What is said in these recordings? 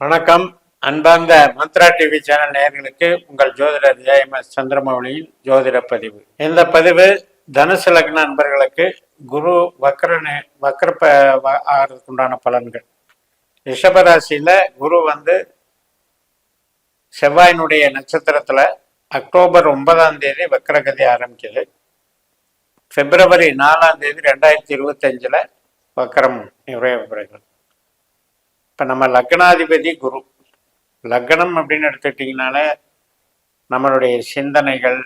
வணக்கம். அன்பார்ந்த Mantra TV channel நேயர்களுக்கு உங்கள் ஜோதிடர் எஸ் சந்திரமௌலியின் ஜோதிட பதிவு. இந்த பதிவு தனுசு லக்ன நண்பர்களுக்கு குரு வக்கரனு வக்கர ஆகிறதுக்கு உண்டான பலன்கள். ரிஷபராசியில குரு வந்து செவ்வாயினுடைய நட்சத்திரத்துல அக்டோபர் ஒன்பதாம் தேதி வக்கரகதி ஆரம்பிக்குது. பிப்ரவரி நாலாம் தேதி ரெண்டாயிரத்தி இருபத்தஞ்சில் வக்கரம் நிறைவேறுகிறது இப்போ நம்ம லக்னாதிபதி குரு. லக்னம் அப்படின்னு எடுத்துக்கிட்டிங்கனால நம்மளுடைய சிந்தனைகள்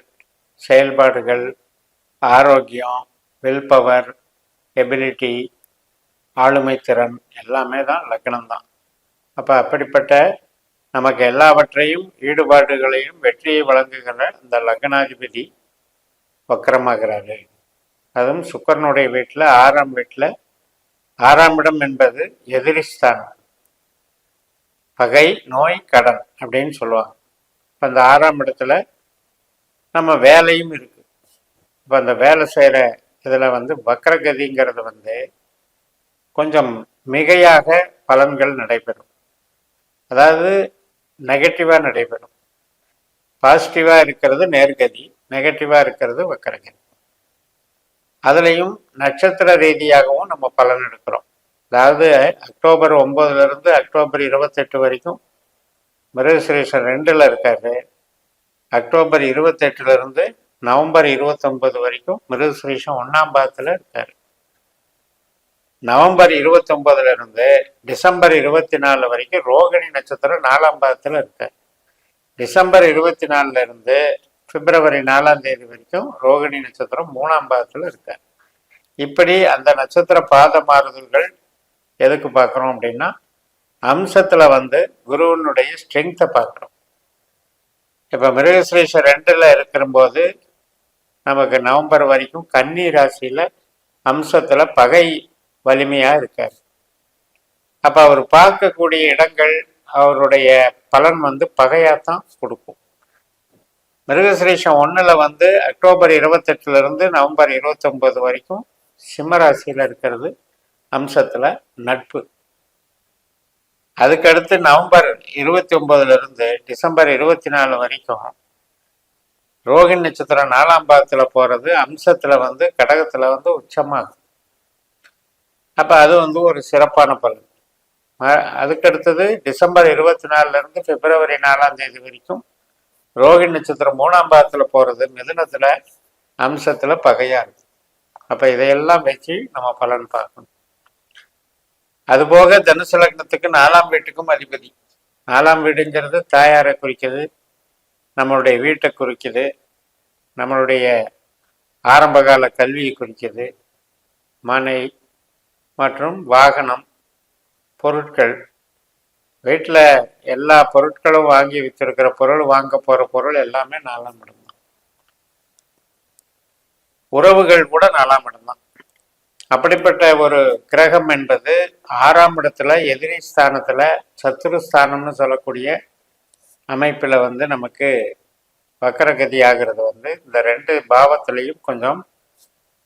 செயல்பாடுகள் ஆரோக்கியம் வில் பவர் எபிலிட்டி ஆளுமை திறன் எல்லாமே தான் லக்னம் தான். அப்போ அப்படிப்பட்ட நமக்கு எல்லாவற்றையும் ஈடுபாடுகளையும் வெற்றியை வழங்குகிற இந்த லக்னாதிபதி வக்கரமாகிறாரு. அதுவும் சுக்கரனுடைய வீட்டில் ஆறாம் வீட்டில் ஆறாம் இடம் என்பது எதிரிஸ்தானம். பகை நோய் கடன் அப்படின்னு சொல்லுவாங்க. இப்போ அந்த ஆறாம் இடத்துல நம்ம வேலையும் இருக்குது இப்போ அந்த வேலை செய்கிற இதில் வந்து வக்ரகதிங்கிறது வந்து கொஞ்சம் மிகையாக பலன்கள் நடைபெறும். அதாவது நெகட்டிவாக நடைபெறும். பாசிட்டிவாக இருக்கிறது நேர்கதி நெகட்டிவாக இருக்கிறது வக்கரகதி அதுலேயும் நட்சத்திர ரீதியாகவும் நம்ம பலன் எடுக்கிறோம். அதாவது அக்டோபர் ஒம்பதுலேருந்து அக்டோபர் இருபத்தெட்டு வரைக்கும் மிருகசுரேஷன் ரெண்டுல இருக்காரு. அக்டோபர் இருபத்தெட்டுல இருந்து நவம்பர் இருபத்தொன்பது வரைக்கும் மிருகசுரேஷன் ஒன்றாம் பாகத்தில் இருக்காரு. நவம்பர் இருபத்தொன்பதுல இருந்து டிசம்பர் இருபத்தி நாலு வரைக்கும் ரோகிணி நட்சத்திரம் நாலாம் பாகத்தில் இருக்கார். டிசம்பர் இருபத்தி நாலுல இருந்து பிப்ரவரி நாலாம் தேதி வரைக்கும் ரோகிணி நட்சத்திரம் மூணாம் பாகத்தில் இருக்கார். இப்படி அந்த நட்சத்திர பாத மாறுதல்கள் எதுக்கு பார்க்குறோம் அப்படின்னா அம்சத்தில் வந்து குருவினுடைய ஸ்ட்ரென்த்தை பார்க்குறோம். இப்போ மிருகசிரேஷ ரெண்டில் இருக்கிறபோது நமக்கு நவம்பர் வரைக்கும் கன்னி ராசியில் அம்சத்தில் பகை வலிமையாக இருக்கார். அப்போ அவர் பார்க்கக்கூடிய இடங்கள் அவருடைய பலன் வந்து பகையாகத்தான் கொடுக்கும். மிருகசுரேஷம் ஒன்றில் வந்து அக்டோபர் இருபத்தெட்டுலேருந்து நவம்பர் இருபத்தொன்பது வரைக்கும் சிம்மராசியில் இருக்கிறது. அம்சத்துல நட்பு. அதுக்கடுத்து நவம்பர் இருபத்தி ஒன்பதுல இருந்து டிசம்பர் இருபத்தி நாலு வரைக்கும் ரோகிணி நட்சத்திரம் நாலாம் பாகத்துல போறது அம்சத்துல வந்து கடகத்துல வந்து உச்சமாகும் அப்ப அது வந்து ஒரு சிறப்பான பலன். அதுக்கடுத்தது டிசம்பர் இருபத்தி நாலுல இருந்து பிப்ரவரி நாலாம் தேதி வரைக்கும் ரோகிணி நட்சத்திரம் மூணாம் பாகத்துல போறது மிதுனத்துல அம்சத்துல பகையா இருக்கு. அப்ப இதையெல்லாம் வச்சு நம்ம பலன் பார்க்கணும். அதுபோக தனுசு லக்னத்துக்கு நாலாம் வீட்டுக்கும் அதிபதி. நாலாம் வீடுங்கிறது தாயாரை குறிக்குது நம்மளுடைய வீட்டை குறிக்குது நம்மளுடைய ஆரம்பகால கல்வியை குறிக்குது. மனை மற்றும் வாகனம் பொருட்கள். வீட்டில் எல்லா பொருட்களும் வாங்கி வச்சிருக்கிற பொருள் வாங்க போகிற பொருள் எல்லாமே நாலாம் இடம் தான் உறவுகள் கூட நாலாம் இடம் தான் அப்படிப்பட்ட ஒரு கிரகம் என்பது ஆறாம் இடத்துல எதிரி ஸ்தானத்துல சத்துருஸ்தானம்னு சொல்லக்கூடிய அமைப்பில் வந்து நமக்கு வக்கரகதி ஆகிறது வந்து இந்த ரெண்டு பாவத்திலையும் கொஞ்சம்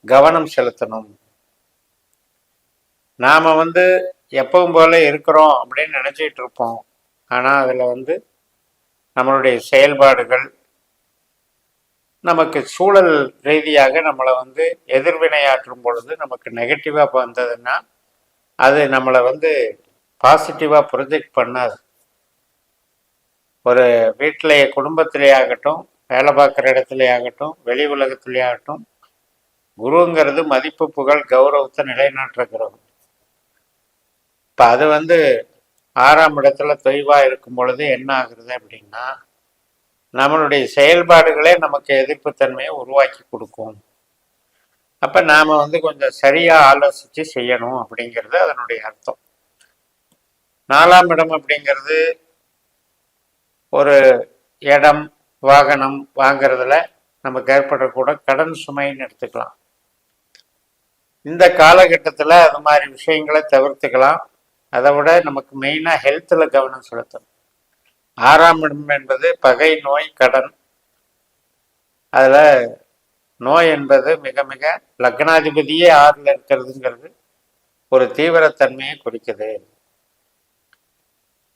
கவனம் செலுத்தணும். நாம் வந்து எப்பவும் போல இருக்கிறோம் அப்படின்னு நினச்சிட்டு இருப்போம். ஆனால் அதில் வந்து நம்மளுடைய செயல்பாடுகள் நமக்கு சூழல் ரீதியாக நம்மளை வந்து எதிர்வினையாற்றும் பொழுது நமக்கு நெகட்டிவாக வந்ததுன்னா அது நம்மளை வந்து பாசிட்டிவாக ப்ரொஜெக்ட் பண்ணாது. ஒரு வீட்டிலேயே குடும்பத்திலே ஆகட்டும் வேலை பார்க்குற இடத்துலயே ஆகட்டும் வெளி உலகத்திலே ஆகட்டும் குருங்கிறது மதிப்பு புகழ் கௌரவத்தை நிலைநாட்டுறக்கிறோம் இப்போ அது வந்து ஆறாம் இடத்துல தொய்வாக இருக்கும் பொழுது என்ன ஆகுறது அப்படின்னா நம்மளுடைய செயல்பாடுகளே நமக்கு எதிர்ப்புத்தன்மையை உருவாக்கி கொடுக்கும். அப்போ நாம் வந்து கொஞ்சம் சரியாக ஆலோசித்து செய்யணும் அப்படிங்கிறது அதனுடைய அர்த்தம். நாலாம் இடம் அப்படிங்கிறது ஒரு இடம் வாகனம் வாங்குறதுல நமக்கு ஏற்படக்கூட கடன் சுமைன்னு எடுத்துக்கலாம். இந்த காலகட்டத்தில் அது மாதிரி விஷயங்களை தவிர்த்துக்கலாம். அதை விட நமக்கு மெயினாக ஹெல்த்தில் கவனம் செலுத்தணும். ஆறாம் இடம் என்பது பகை நோய் கடன். அதில் நோய் என்பது மிக மிக லக்னாதிபதியே ஆறில் இருக்கிறதுங்கிறது ஒரு தீவிரத்தன்மையை குறிக்குது.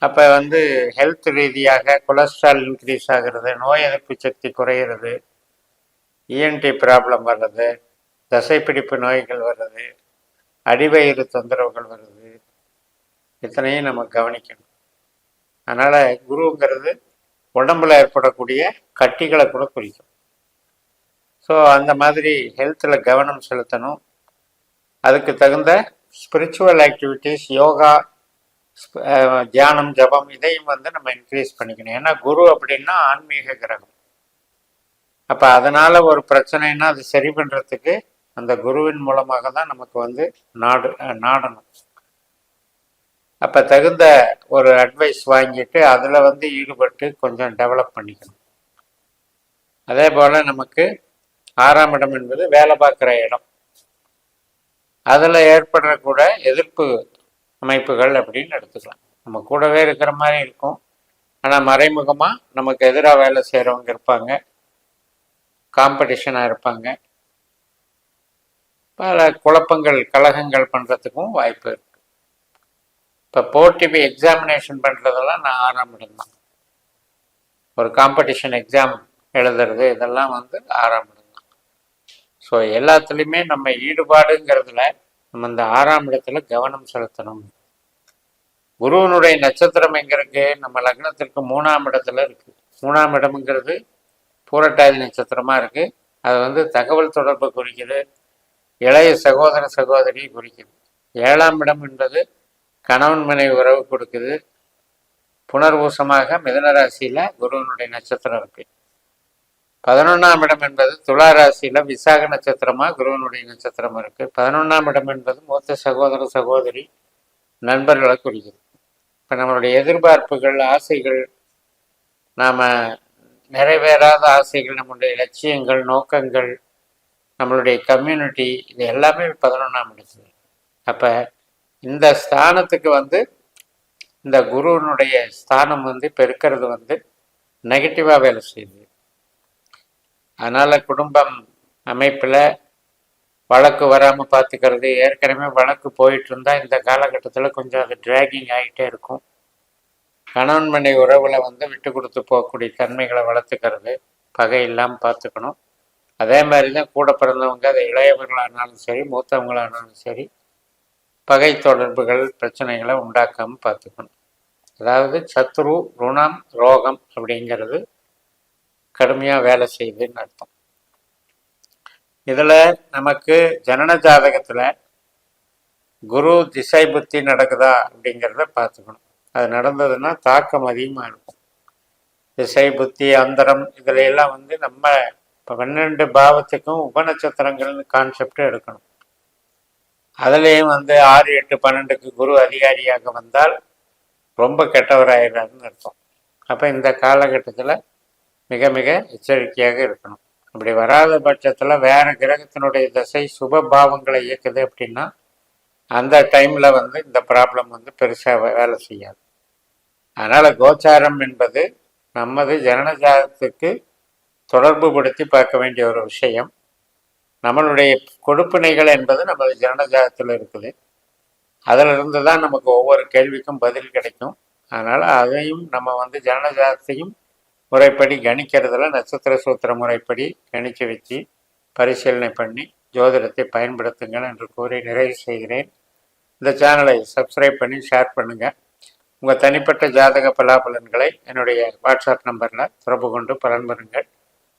அப்போ வந்து ஹெல்த் ரீதியாக கொலஸ்ட்ரால் இன்க்ரீஸ் ஆகிறது நோய் எதிர்ப்பு சக்தி குறையிறது இஎன்டி ப்ராப்ளம் வர்றது தசைப்பிடிப்பு நோய்கள் வர்றது அடிவயிறு தொந்தரவுகள் வருது இத்தனையும் நம்ம கவனிக்கணும். அதனால் குருங்கிறது உடம்புல ஏற்படக்கூடிய கட்டிகளை கூட குறிக்கும். ஸோ அந்த மாதிரி ஹெல்த்தில் கவனம் செலுத்தணும். அதுக்கு தகுந்த ஸ்பிரிச்சுவல் ஆக்டிவிட்டீஸ் யோகா தியானம் ஜபம் இதையும் வந்து நம்ம இன்க்ரீஸ் பண்ணிக்கணும். ஏன்னா குரு அப்படின்னா ஆன்மீக கிரகம். அப்போ அதனால் ஒரு பிரச்சனைன்னா அது சரி பண்ணுறதுக்கு அந்த குருவின் மூலமாக தான் நமக்கு வந்து நாடு நாடணும். அப்போ தகுந்த ஒரு அட்வைஸ் வாங்கிட்டு அதில் வந்து ஈடுபட்டு கொஞ்சம் டெவலப் பண்ணிக்கணும். அதே போல் நமக்கு ஆறாம் இடம் என்பது வேலை பார்க்குற இடம். அதில் ஏற்படக்கூட எதிர்ப்பு அமைப்புகள் அப்படின்னு எடுத்துக்கலாம். நம்ம கூடவே இருக்கிற மாதிரி இருக்கும். ஆனால் மறைமுகமாக நமக்கு எதிராக வேலை செய்கிறவங்க இருப்பாங்க. காம்படிஷனாக இருப்பாங்க. பல குழப்பங்கள் கழகங்கள் பண்ணுறதுக்கும் வாய்ப்பு இருக்குது இப்போ போட்டி எக்ஸாமினேஷன் பண்ணுறதெல்லாம் நான் ஆறாம் இடம் தான். ஒரு காம்படிஷன் எக்ஸாம் எழுதுறது இதெல்லாம் வந்து ஆறாம் இடம் தான். ஸோ எல்லாத்துலேயுமே நம்ம ஈடுபாடுங்கிறதுல நம்ம இந்த ஆறாம் இடத்துல கவனம் செலுத்தணும். குருவனுடைய நட்சத்திரம் எங்கிருக்கு நம்ம லக்னத்திற்கு மூணாம் இடத்துல இருக்கு. மூணாம் இடம்ங்கிறது பூரட்டாதி நட்சத்திரமா இருக்கு. அது வந்து தகவல் தொடர்பு குறிக்குது. இளைய சகோதர சகோதரியை குறிக்குது. ஏழாம் இடம் என்பது கணவன் மனைவி உறவு கொடுக்குது. புனர்வூசமாக மிதன ராசியில குருவனுடைய நட்சத்திரம் இருக்கு. பதினொன்றாம் இடம் என்பது துலா ராசியில விசாக நட்சத்திரமா குருவனுடைய நட்சத்திரம் இருக்கு. பதினொன்றாம் இடம் என்பது மூத்த சகோதர சகோதரி நண்பர்களை குறிக்குது. இப்போ நம்மளுடைய எதிர்பார்ப்புகள் ஆசைகள் நாம் நிறைவேறாத ஆசைகள் நம்மளுடைய லட்சியங்கள் நோக்கங்கள் நம்மளுடைய கம்யூனிட்டி இது எல்லாமே பதினொன்றாம் இடத்துல அப்போ இந்த ஸ்தானத்துக்கு வந்து இந்த குருவினுடைய ஸ்தானம் வந்து இப்போ இருக்கிறது வந்து நெகட்டிவாக வேலை செய்யுது. அதனால் குடும்பம் அமைப்பில் வழக்கு வராமல் பார்த்துக்கிறது ஏற்கனவே வழக்கு போயிட்டு இருந்தால் இந்த காலகட்டத்தில் கொஞ்சம் அது டிராகிங் ஆகிட்டே இருக்கும். கணவன் மனை உறவில் வந்து விட்டு கொடுத்து போகக்கூடிய தன்மைகளை வளர்த்துக்கிறது பகை இல்லாமல் பார்த்துக்கணும் அதே மாதிரி தான் கூட பிறந்தவங்க அது இளையவர்களானாலும் சரி மூத்தவங்களானாலும் சரி பகை தொடர்புகள் பிரச்சனைகளை உண்டாக்காமல் பார்த்துக்கணும். அதாவது சத்ரு ருணம் ரோகம் அப்படிங்கிறது கடுமையாக வேலை செய்யுதுன்னு அர்த்தம். இதில் நமக்கு ஜனன ஜாதகத்தில் குரு திசை புத்தி நடக்குதா அப்படிங்கிறத பார்த்துக்கணும். அது நடந்ததுன்னா தாக்கம் அதிகமாக இருக்கும். திசை புத்தி அந்தரம் இதுல எல்லாம் வந்து நம்ம இப்போ பன்னெண்டு பாவத்துக்கும் உபநட்சத்திரங்கள்னு கான்செப்ட் எடுக்கணும். அதுலேயும் வந்து ஆறு எட்டு பன்னெண்டுக்கு குரு அதிகாரியாக வந்தால் ரொம்ப கெட்டவராகிறாருன்னு அர்த்தம். அப்போ இந்த காலகட்டத்தில் மிக மிக எச்சரிக்கையாக இருக்கணும். அப்படி வராத பட்சத்தில் வேற கிரகத்தினுடைய தசை சுப பாவங்களை இயக்குது அப்படின்னா அந்த டைமில் வந்து இந்த ப்ராப்ளம் வந்து பெருசாக வேலை செய்யாது. அதனால் கோச்சாரம் என்பது நமது ஜனனஜாதத்துக்கு தொடர்பு படுத்தி பார்க்க வேண்டிய ஒரு விஷயம். நம்மளுடைய கொடுப்பினைகள் என்பது நமது ஜனஜாதத்தில் இருக்குது. அதில் இருந்து தான் நமக்கு ஒவ்வொரு கேள்விக்கும் பதில் கிடைக்கும். அதனால் அதையும் நம்ம வந்து ஜனஜாதத்தையும் முறைப்படி கணிக்கிறதுல நட்சத்திர சூத்திர முறைப்படி கணிச்சு வச்சு பரிசீலனை பண்ணி ஜோதிடத்தை பயன்படுத்துங்கள் என்று கூறி நிறைவு செய்கிறேன். இந்த சேனலை சப்ஸ்கிரைப் பண்ணி ஷேர் பண்ணுங்கள் உங்கள் தனிப்பட்ட ஜாதக பலாபலன்களை என்னுடைய வாட்ஸ்அப் நம்பரில் தொடர்பு கொண்டு பலன் பெறுங்கள்.